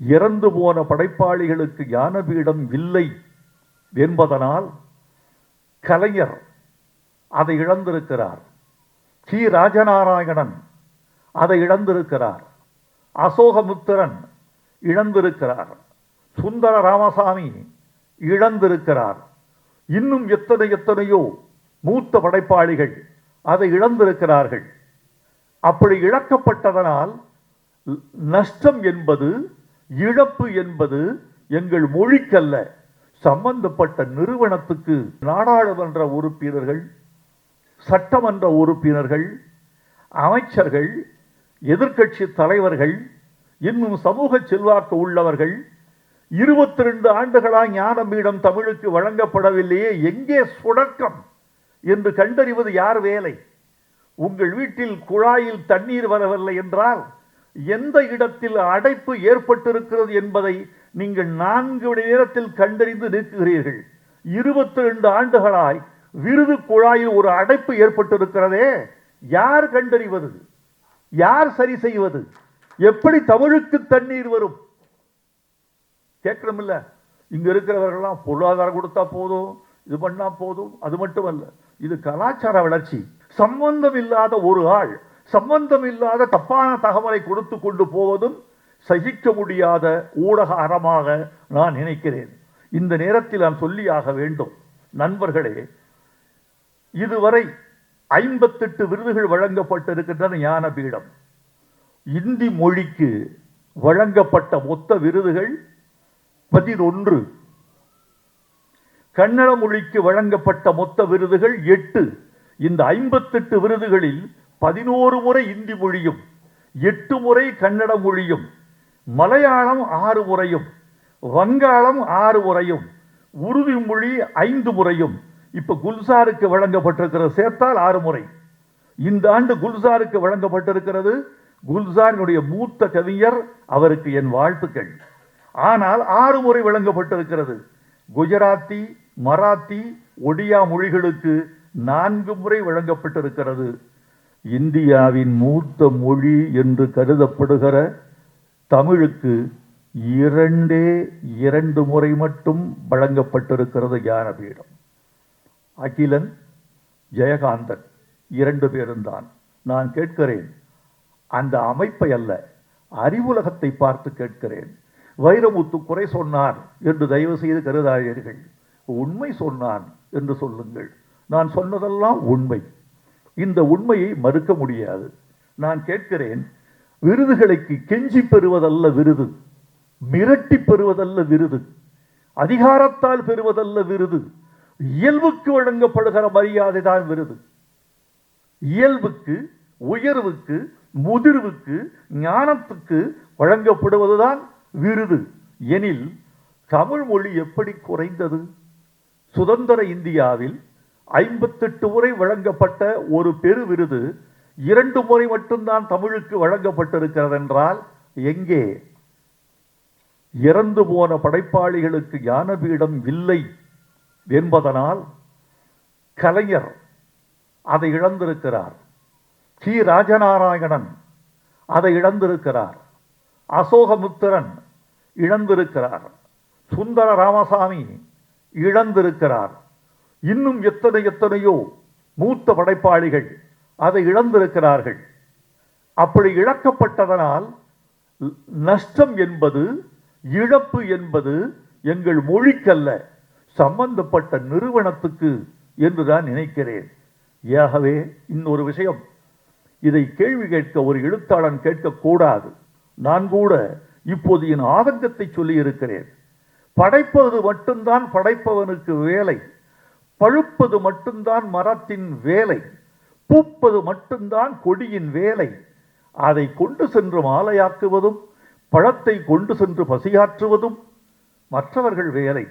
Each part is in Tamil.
இறந்து போன படைப்பாளிகளுக்கு ஞானபீடம் இல்லை என்பதனால் கலைஞர் அதை இழந்திருக்கிறார். சி ராஜநாராயணன் அதை இழந்திருக்கிறார். அசோகமுத்திரன் இழந்திருக்கிறார். சுந்தர ராமசாமி இழந்திருக்கிறார். இன்னும் எத்தனை எத்தனையோ மூத்த படைப்பாளிகள் அதை இழந்திருக்கிறார்கள். அப்படி இழக்கப்பட்டதனால் நஷ்டம் என்பது இழப்பு என்பது எங்கள் மொழிக்கல்ல. சம்பந்தப்பட்ட நிறுவனத்துக்கு நாடாளுமன்ற உறுப்பினர்கள் சட்டமன்ற உறுப்பினர்கள் அமைச்சர்கள் எதிர்க்கட்சி தலைவர்கள் இன்னும் சமூக செல்வாக்கு உள்ளவர்கள் இருபத்தி ரெண்டு ஆண்டுகளாக ஞானபீடம் தமிழுக்கு வழங்கப்படவில்லையே எங்கே சுடக்கம் என்று கண்டறிவது யார் வேலை? உங்கள் வீட்டில் குழாயில் தண்ணீர் வரவில்லை என்றால் எந்த இடத்தில் அடைப்பு ஏற்பட்டிருக்கிறது என்பதை நீங்கள் நான்கு மணி நேரத்தில் கண்டறிந்து நிற்கிறீர்கள். இருபத்தி ரெண்டு ஆண்டுகளாய் விருது குழாயில் ஒரு அடைப்பு ஏற்பட்டிருக்கிறதே. யார் கண்டறிவது? யார் சரி செய்வது? எப்படி தமிழுக்கு தண்ணீர் வரும்? கேட்கணுமில்ல. இங்க இருக்கிறவர்கள்லாம் பொருளாதாரம் கொடுத்தா போதும் இது பண்ணா போதும் அது மட்டுமல்ல. இது கலாச்சார வளர்ச்சி. சம்பந்தம் இல்லாத ஒரு ஆள் சம்பந்தம் இல்லாத தப்பான தகவலை கொடுத்து கொண்டு போவதும் சகிக்க முடியாத ஊடக அறமாக நான் நினைக்கிறேன். இந்த நேரத்தில் நான் சொல்லியாக வேண்டும். நண்பர்களே இதுவரை ஐம்பத்தெட்டு விருதுகள் வழங்கப்பட்டிருக்கின்றன ஞானபீடம். இந்தி மொழிக்கு வழங்கப்பட்ட மொத்த விருதுகள் பதினொன்று. கன்னட மொழிக்கு வழங்கப்பட்ட மொத்த விருதுகள் எட்டு. இந்த ஐம்பத்தெட்டு விருதுகளில் பதினோரு முறை இந்தி மொழியும் எட்டு முறை கன்னட மொழியும் மலையாளம் ஆறு முறையும் வங்காளம் ஆறு முறையும் உருது மொழி ஐந்து முறையும் இப்போ குல்சாருக்கு வழங்கப்பட்டிருக்கிற சேர்த்தால் ஆறு முறை. இந்த ஆண்டு குல்சாருக்கு வழங்கப்பட்டிருக்கிறது குல்சாரினுடைய மூத்த கவிஞர் அவருக்கு என் வாழ்த்துக்கள். ஆனால் ஆறு முறை வழங்கப்பட்டிருக்கிறது குஜராத்தி மராத்தி ஒடியா மொழிகளுக்கு நான்கு முறை வழங்கப்பட்டிருக்கிறது இந்தியாவின் மூத்த மொழி என்று கருதப்படுகிற தமிழுக்கு இரண்டே இரண்டு முறை மட்டும் வழங்கப்பட்டிருக்கிறது ஞானபீடம். அகிலன் ஜெயகாந்தன் இரண்டு பேருந்தான் நான் கேட்கிறேன் அந்த அமைப்பை அல்ல அறிவுலகத்தை பார்த்து கேட்கிறேன். வைரமுத்து குறை சொன்னார் என்று தயவு செய்து கருதாதீர்கள். உண்மை சொன்னான் என்று சொல்லுங்கள். நான் சொன்னதெல்லாம் உண்மை. இந்த உண்மையை மறுக்க முடியாது. நான் கேட்கிறேன் விருதுகளுக்கு கெஞ்சி பெறுவதல்ல விருது மிரட்டி பெறுவதல்ல விருது அதிகாரத்தால் பெறுவதல்ல விருது இயல்புக்கு வழங்கப்படுகிற மரியாதை தான் விருது. இயல்புக்கு உயர்வுக்கு முதிர்வுக்கு ஞானத்துக்கு வழங்கப்படுவதுதான் விருது. எனில் தமிழ் மொழி எப்படி குறைந்தது? சுதந்திர இந்தியாவில் ஐம்பத்தெட்டு முறை வழங்கப்பட்ட ஒரு பெரு விருது இரண்டு முறை மட்டும்தான் தமிழுக்கு வழங்கப்பட்டிருக்கிறது என்றால் எங்கே? இறந்து போன படைப்பாளிகளுக்கு ஞானபீடம் இல்லை என்பதனால் கலைஞர் அதை இழந்திருக்கிறார். ஸ்ரீ ராஜநாராயணன் அதை இழந்திருக்கிறார். அசோகமுத்திரன் இழந்திருக்கிறார். சுந்தர ராமசாமி இழந்திருக்கிறார். இன்னும் எத்தனை எத்தனையோ மூத்த படைப்பாளிகள் அதை இழந்திருக்கிறார்கள். அப்படி இழக்கப்பட்டதனால் நஷ்டம் என்பது இழப்பு என்பது எங்கள் மொழிக்கல்ல சம்பந்தப்பட்ட நிறுவனத்துக்கு என்று தான் நினைக்கிறேன். ஏகவே இன்னொரு விஷயம் இதை கேள்வி கேட்க ஒரு எழுத்தாளன் கேட்கக்கூடாது. நான் கூட இப்போது என் ஆதங்கத்தை சொல்லி இருக்கிறேன் படைப்பது மட்டும்தான் படைப்பவனுக்கு வேலை. பழுப்பது மட்டும்தான் மரத்தின் வேலை பூப்பது மட்டும்தான் கொடியின் வேலை. அதை கொண்டு சென்று மாலையாக்குவதும் பழத்தை கொண்டு சென்று பசியாற்றுவதும் மற்றவர்கள் வேலை.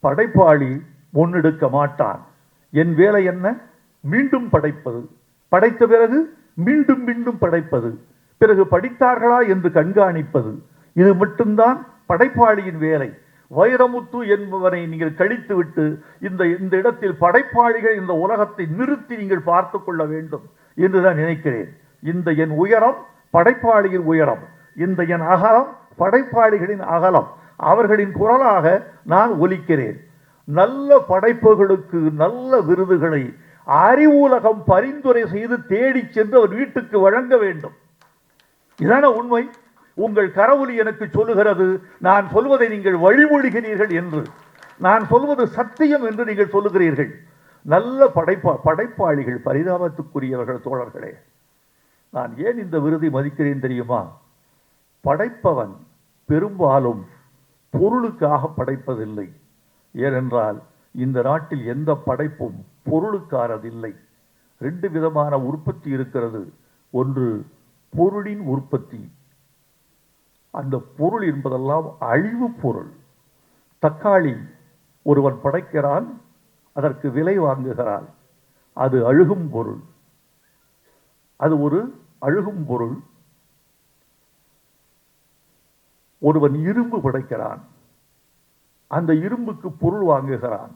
படைப்பாளி முன்னெடுக்க மாட்டான். என் வேலை என்ன? மீண்டும் படைப்பது. படைத்த பிறகு மீண்டும் மீண்டும் படைப்பது. பிறகு படித்தார்களா என்று கண்காணிப்பது. இது மட்டும்தான் படைப்பாளியின் வேலை. வைரமுத்து என்பவனை நீங்கள் கழித்துவிட்டு இந்த இந்த இடத்தில் படைப்பாளிகள் இந்த உலகத்தை நிறுத்தி நீங்கள் பார்த்து கொள்ள வேண்டும் என்று நான் நினைக்கிறேன். இந்த என் உயரம் படைப்பாளியின் உயரம் இந்த என் அகலம் படைப்பாளிகளின் அகலம். அவர்களின் குரலாக நான் ஒலிக்கிறேன். நல்ல படைப்புகளுக்கு நல்ல விருதுகளை அறிவுலகம் பரிந்துரை செய்து தேடிச் சென்று அவர் வீட்டுக்கு வழங்க வேண்டும். இதான உண்மை? உங்கள் கரவொலி எனக்கு சொல்லுகிறது நான் சொல்வதை நீங்கள் வழிமொழிகிறீர்கள் என்று. நான் சொல்வது சத்தியம் என்று நீங்கள் சொல்லுகிறீர்கள். நல்ல படைப்பா படைப்பாளிகள் பரிதாபத்துக்குரியவர்கள் தோழர்களே. நான் ஏன் இந்த விருதை மதிக்கிறேன் தெரியுமா? படைப்பவன் பெரும்பாலும் பொருளுக்காக படைப்பதில்லை. ஏனென்றால் இந்த நாட்டில் எந்த படைப்பும் பொருளுக்கானதில்லை. ரெண்டு விதமான உற்பத்தி இருக்கிறது. ஒன்று பொருளின் உற்பத்தி. அந்த பொருள் என்பதெல்லாம் அழிவு பொருள். தக்காளி ஒருவன் படைக்கிறான் அதற்கு விலை வாங்குகிறான் அது அழுகும் பொருள். அது ஒரு அழுகும் பொருள். ஒருவன் இரும்பு படைக்கிறான் அந்த இரும்புக்கு பொருள் வாங்குகிறான்.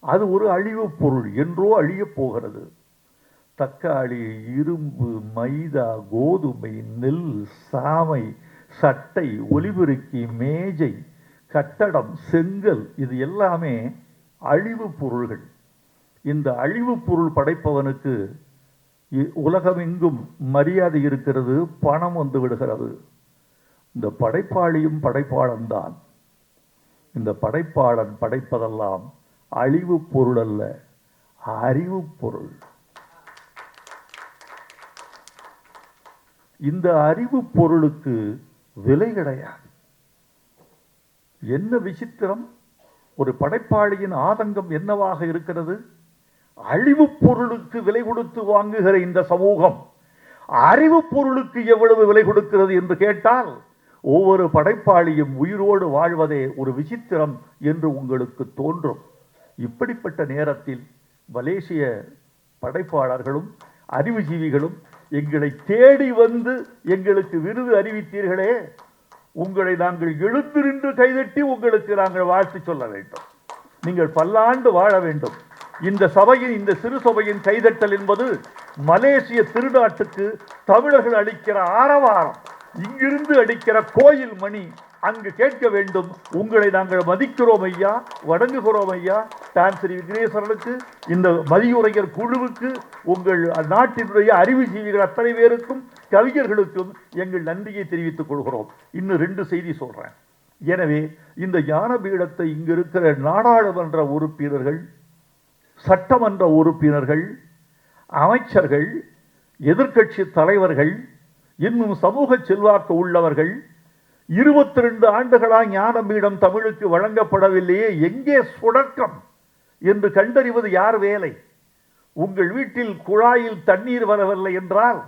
அது ஒரு அழிவுப் பொருள் என்றோ அழியப் போகிறது. தக்காளி இரும்பு மைதா கோதுமை நெல் சாமை சட்டை ஒலிபெருக்கி மேஜை கட்டடம் செங்கல் இது எல்லாமே அழிவு பொருள்கள். இந்த அழிவு பொருள் படைப்பவனுக்கு இ- உலகமெங்கும் மரியாதை இருக்கிறது பணம் வந்து விடுகிறது. இந்த படைப்பாளியும் படைப்பாளன் தான். இந்த படைப்பாளன் படைப்பதெல்லாம் அழிவு பொருள் அல்ல அறிவு பொருள். இந்த அறிவு பொருளுக்கு விலை கிடையாது. என்ன விசித்திரம்? ஒரு படைப்பாளியின் ஆதங்கம் என்னவாக இருக்கிறது? அழிவு பொருளுக்கு விலை கொடுத்து வாங்குகிற இந்த சமூகம் அறிவு பொருளுக்கு எவ்வளவு விலை கொடுக்கிறது என்று கேட்டால் ஒவ்வொரு படைப்பாளியும் உயிரோடு வாழ்வதே ஒரு விசித்திரம் என்று உங்களுக்கு தோன்றும். இப்படிப்பட்ட நேரத்தில் மலேசிய படைப்பாளர்களும் அறிவுஜீவிகளும் எங்களை தேடி வந்து எங்களுக்கு விருது அறிவித்தீர்களே உங்களை நாங்கள் எழுந்திருந்து கைதட்டி உங்களுக்கு நாங்கள் வாழ்த்து சொல்ல வேண்டும். நீங்கள் பல்லாண்டு வாழ வேண்டும். இந்த சபையின் இந்த சிறு சபையின் கைதட்டல் என்பது மலேசிய திருநாட்டுக்கு தமிழர்கள் அளிக்கிற ஆரவாரம். இங்கிருந்து அடிக்கிற கோயில் மணி அங்கு கேட்க வேண்டும். உங்களை நாங்கள் மதிக்கிறோம் ஐயா வணங்குகிறோம் ஐயா. தான் ஸ்ரீ விக்னேஸ்வரனுக்கு இந்த மதியுரையர் குழுவுக்கு உங்கள் நாட்டினுடைய அறிவுஜீவிகள் அத்தனை பேருக்கும் கவிஞர்களுக்கும் எங்கள் நன்றியை தெரிவித்துக் கொள்கிறோம். இன்னும் ரெண்டு செய்தி சொல்கிறேன் எனவே இந்த ஞானபீடத்தை இங்கு இருக்கிற நாடாளுமன்ற உறுப்பினர்கள் சட்டமன்ற உறுப்பினர்கள் அமைச்சர்கள் எதிர்க்கட்சி தலைவர்கள் இன்னும் சமூக செல்வாக்கு உள்ளவர்கள் இருபத்தி ரெண்டு ஆண்டுகளாக ஞானபீடம் தமிழுக்கு வழங்கப்படவில்லையே எங்கே சுடக்கம் என்று கண்டறிவது யார் வேலை? உங்கள் வீட்டில் குழாயில் தண்ணீர் வரவில்லை என்றால்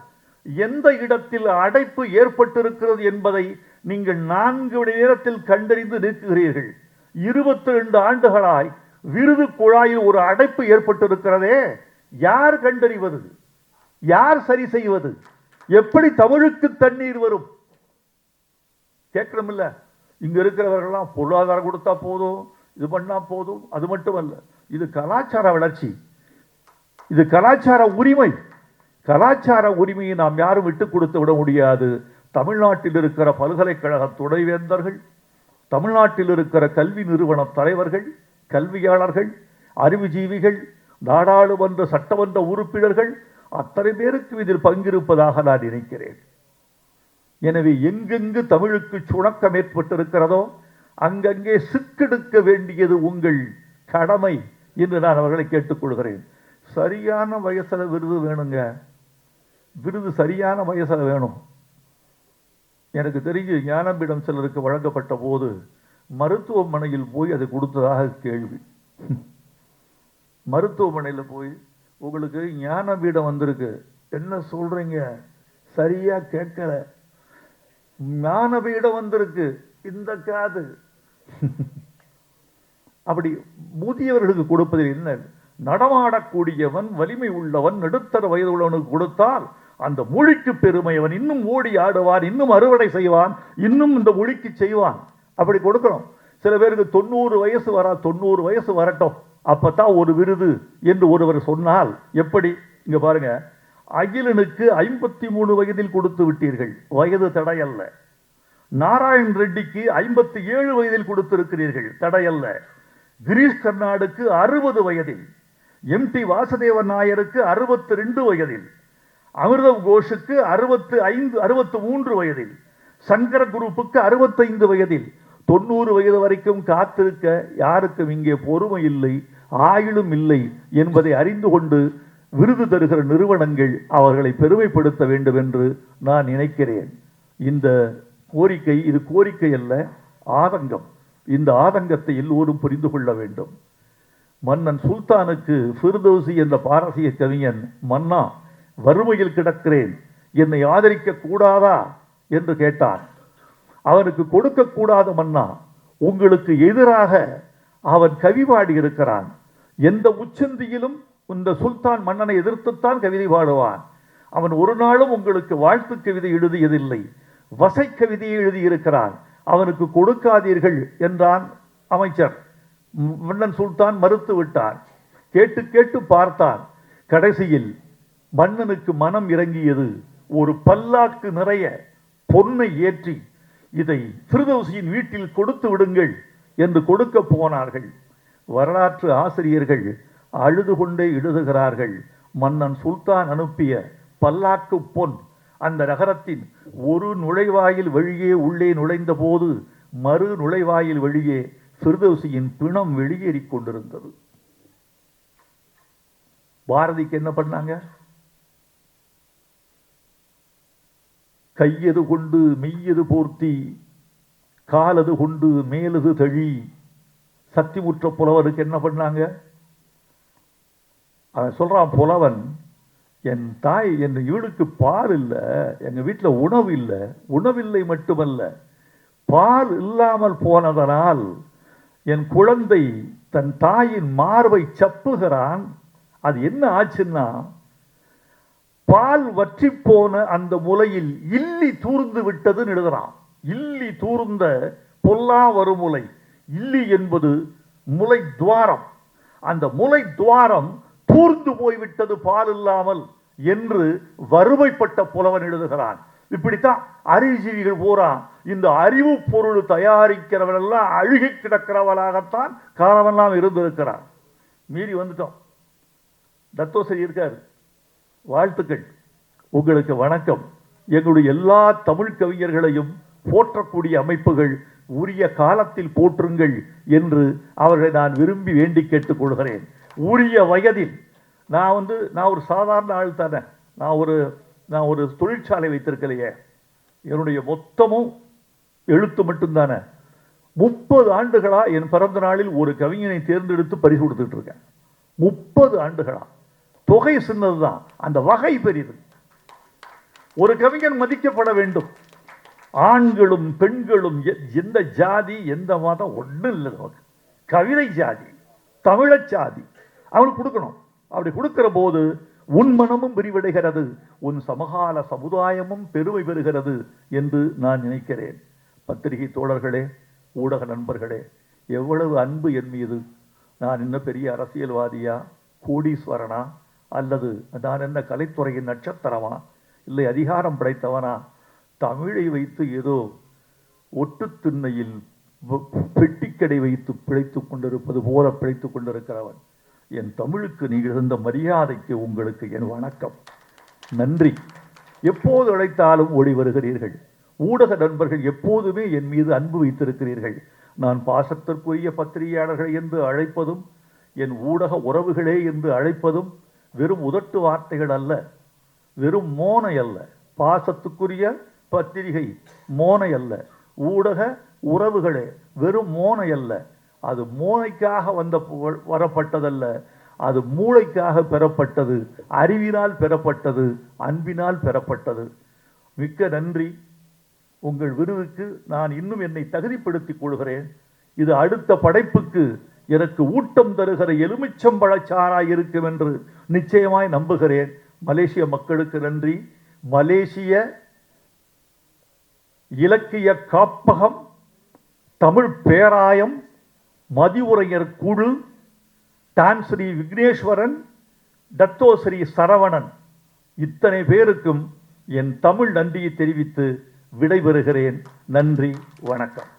எந்த இடத்தில் அடைப்பு ஏற்பட்டிருக்கிறது என்பதை நீங்கள் நான்கு மணி நேரத்தில் கண்டறிந்து நிற்கிறீர்கள். இருபத்தி ரெண்டு ஆண்டுகளாய் விருது குழாயில் ஒரு அடைப்பு ஏற்பட்டிருக்கிறதே யார் கண்டறிவது? யார் சரி செய்வது? எப்படி தமிழுக்கு தண்ணீர் வரும்? கேட்கணுமில்ல இங்க இருக்கிறவர்கள்லாம் பொருளாதாரம் கொடுத்தா போதும் இது பண்ணா போதும் அது மட்டுமல்ல. இது கலாச்சார வளர்ச்சி. இது கலாச்சார உரிமை. கலாச்சார உரிமையை நாம் யாரும் விட்டு கொடுத்து விட முடியாது. தமிழ்நாட்டில் இருக்கிற பல்கலைக்கழக துணைவேந்தர்கள் தமிழ்நாட்டில் இருக்கிற கல்வி நிறுவன தலைவர்கள் கல்வியாளர்கள் அறிவுஜீவிகள் நாடாளுமன்ற சட்டமன்ற உறுப்பினர்கள் அத்தனை பேருக்கு இதில் பங்கிருப்பதாக நான் நினைக்கிறேன். எனவே எங்கெங்கு தமிழுக்கு சுணக்கம் ஏற்பட்டிருக்கிறதோ அங்கங்கே சிக்கெடுக்க வேண்டியது உங்கள் கடமை என்று நான் அவர்களை கேட்டுக்கொள்கிறேன். சரியான வயசில் விருது வேணுங்க. விருது சரியான வயசில் வேணும். எனக்கு தெரிஞ்சு ஞானம்பிடம் சிலருக்கு வழங்கப்பட்ட போது மருத்துவமனையில் போய் அதை கொடுத்ததாக கேள்வி. மருத்துவமனையில் போய் உங்களுக்கு ஞான பீடம் வந்திருக்கு. என்ன சொல்றீங்க? சரியாக கேட்கல. ஞான பீடம் வந்திருக்கு. இந்த காது. அப்படி முதியவர்களுக்கு கொடுப்பதில் என்ன? நடமாடக்கூடியவன் வலிமை உள்ளவன் நடுத்தர வயது உள்ளவனுக்கு கொடுத்தால் அந்த மொழிக்கு பெருமை. அவன் இன்னும் ஓடி ஆடுவான் இன்னும் அறுவடை செய்வான் இன்னும் இந்த மொழிக்கு செய்வான். அப்படி கொடுக்கணும். சில பேருக்கு தொண்ணூறு வயசு வரா தொண்ணூறு வயசு வரட்டும். அப்போ தான் ஒரு விருது என்று ஒருவர் சொன்னால் எப்படி? இங்கே பாருங்க. அகிலனுக்கு ஐம்பத்தி மூணு வயதில் கொடுத்து விட்டீர்கள். வயது தடை அல்ல. நாராயண் ரெட்டிக்கு ஐம்பத்தி ஏழு வயதில் கொடுத்திருக்கிறீர்கள். தடையல்ல கிரீஷ் கர்நாடுக்கு அறுபது வயதில். எம் டி வாசுதேவன் நாயருக்கு அறுபத்தி ரெண்டு வயதில். அமிர்தவ் கோஷுக்கு அறுபத்து ஐந்து அறுபத்து மூன்று வயதில். சங்கர குரூப்புக்கு அறுபத்தைந்து வயதில். தொண்ணூறு வயது வரைக்கும் காத்திருக்க யாருக்கும் இங்கே பொறுமை இல்லை ஆயுளும் இல்லை என்பதை அறிந்து கொண்டு விருது தருகிற நிறுவனங்கள் அவர்களை பெருமைப்படுத்த வேண்டும் என்று நான் நினைக்கிறேன். இந்த கோரிக்கை இது கோரிக்கை அல்ல ஆதங்கம். இந்த ஆதங்கத்தை எல்லோரும் புரிந்து கொள்ள வேண்டும். மன்னன் சுல்தானுக்கு ஃபிர்தோசி என்ற பாரசீக கவிஞன் மன்னா வறுமையில் கிடக்கிறேன் என்னை ஆதரிக்க கூடாதா என்று கேட்டான் அவனுக்கு கொடுக்க கூடாத மன்னா உங்களுக்கு எதிராக அவன் கவி பாடி இருக்கிறான். எந்த உச்சந்தியிலும் இந்த சுல்தான் மன்னனை எதிர்த்துத்தான் கவிதை பாடுவான். அவன் ஒரு நாளும் உங்களுக்கு வாழ்த்து கவிதை எழுதியதில்லை. வசை கவிதையை எழுதியிருக்கிறான். அவனுக்கு கொடுக்காதீர்கள் என்றான் அமைச்சர். மன்னன் சுல்தான் மறுத்து விட்டான். கேட்டு கேட்டு பார்த்தான். கடைசியில் மன்னனுக்கு மனம் இறங்கியது ஒரு பல்லாக்கு நிறைய பொன்னை ஏற்றி இதை ஃபிர்தௌசியின் வீட்டில் கொடுத்து விடுங்கள் என்று கொடுக்க போனார்கள். வரலாற்று ஆசிரியர்கள் அழுது கொண்டே எழுதுகிறார்கள். மன்னன் சுல்தான் அனுப்பிய பல்லாக்கு பொன் அந்த நகரத்தின் ஒரு நுழைவாயில் வழியே உள்ளே நுழைந்த போது மறு நுழைவாயில் வழியே ஃபிர்தௌசியின் பிணம் வெளியேறிக் கொண்டிருந்தது. பாரதிக்கு என்ன பண்ணாங்க? கையது கொண்டு மெய்யது போர்த்தி காலது கொண்டு மேலது தழி. சக்தி முற்ற புலவருக்கு என்ன பண்ணாங்க? அவன் சொல்கிறான் புலவன் என் தாய் என் வீடுக்கு பால் இல்லை எங்கள் வீட்டில் உணவு இல்லை உணவில்லை மட்டுமல்ல பால் இல்லாமல் போனதனால் என் குழந்தை தன் தாயின் மார்பை சப்புகிறான். அது என்ன ஆச்சுன்னா பால் வற்றி போன அந்த முலையில் இல்லி தூர்ந்து விட்டதுன்னு எழுதுறான். இல்லி தூர்ந்த பொல்லா வருமுலை இல்லி என்பது முலை துவாரம். அந்த முலை துவாரம் தூர்ந்து போய்விட்டது பால் இல்லாமல் என்று வறுமைப்பட்ட புலவன் எழுதுகிறான். இப்படித்தான் அறிவுஜீவிகள் பூரா இந்த அறிவு பொருள் தயாரிக்கிறவனெல்லாம் அழுகி கிடக்கிறவளாகத்தான் காலமெல்லாம் இருந்திருக்கிறான் மீறி வந்துட்டோம். தத்தோசரி இருக்காரு. வாழ்த்துக்கள். உங்களுக்கு வணக்கம். எங்களுடைய எல்லா தமிழ் கவிஞர்களையும் போற்றக்கூடிய அமைப்புகள் உரிய காலத்தில் போற்றுங்கள் என்று அவர்களை நான் விரும்பி வேண்டி கேட்டுக்கொள்கிறேன் உரிய வயதில் நான் வந்து நான் ஒரு சாதாரண ஆள் தானே. நான் ஒரு நான் ஒரு தொழிற்சாலை வைத்திருக்கலையே. என்னுடைய மொத்தமும் எழுத்து மட்டும்தானே. முப்பது ஆண்டுகளாக என் பிறந்த நாளில் ஒரு கவிஞனை தேர்ந்தெடுத்து பரிசு கொடுத்துட்டு இருக்கேன். முப்பது ஆண்டுகளாக தொகை சின்னதுதான். அந்த வகை பெரிது ஒரு கவிஞன் மதிக்கப்பட வேண்டும். ஆண்களும் பெண்களும் எ- எந்த ஜாதி எந்த மதம் ஒன்றும் இல்லை நமக்கு. கவிதை ஜாதி தமிழச் ஜாதி அவனுக்கு கொடுக்கணும். அப்படி கொடுக்கிற போது உன் மனமும் விரிவடைகிறது உன் சமகால சமுதாயமும் பெருமை பெறுகிறது என்று நான் நினைக்கிறேன். பத்திரிகை தோழர்களே ஊடக நண்பர்களே எவ்வளவு அன்பு என் மீது. நான் இன்னும் பெரிய அரசியல்வாதியா கோடீஸ்வரனா? அல்லது நான் என்ன கலைத்துறையின் நட்சத்திரமா? இல்லை அதிகாரம் படைத்தவனா? தமிழை வைத்து ஏதோ ஒட்டு திண்ணையில் பெட்டிக்கடை வைத்து பிழைத்துக் கொண்டிருப்பது போல பிழைத்துக் கொண்டிருக்கிறவன். என் தமிழுக்கு நீங்கள் இருந்த மரியாதைக்கு உங்களுக்கு என் வணக்கம். நன்றி. எப்போது அழைத்தாலும் ஓடி வருகிறீர்கள். ஊடக நண்பர்கள் எப்போதுமே என் மீது அன்பு வைத்திருக்கிறீர்கள். நான் பாசத்திற்குரிய பத்திரிகையாளர்கள் என்று அழைப்பதும் என் ஊடக உறவுகளே என்று அழைப்பதும் வெறும் உதட்டு வார்த்தைகள் அல்ல வெறும் மோனை அல்ல. பாசத்துக்குரிய பத்திரிகை மோனை அல்ல. ஊடக உறவுகளே வெறும் மோனை அல்ல. அது மோனைக்காக வந்த வரப்பட்டதல்ல. அது மூளைக்காக பெறப்பட்டது. அறிவினால் பெறப்பட்டது. அன்பினால் பெறப்பட்டது. மிக்க நன்றி. உங்கள் விருதுக்கு நான் இன்னும் என்னை தகுதிப்படுத்திக் கொள்கிறேன். இது அடுத்த படைப்புக்கு எனக்கு ஊட்டம் தருகிற எலுமிச்சம்பழச்சாராய் இருக்கும் என்று நிச்சயமாய் நம்புகிறேன். மலேசிய மக்களுக்கு நன்றி. மலேசிய இலக்கிய காப்பகம் தமிழ் பேராயம் மதிவுரையர் குழு டான் ஸ்ரீ விக்னேஸ்வரன் டத்தோ ஸ்ரீ சரவணன் இத்தனை பேருக்கும் என் தமிழ் நன்றியை தெரிவித்து விடைபெறுகிறேன். நன்றி வணக்கம்.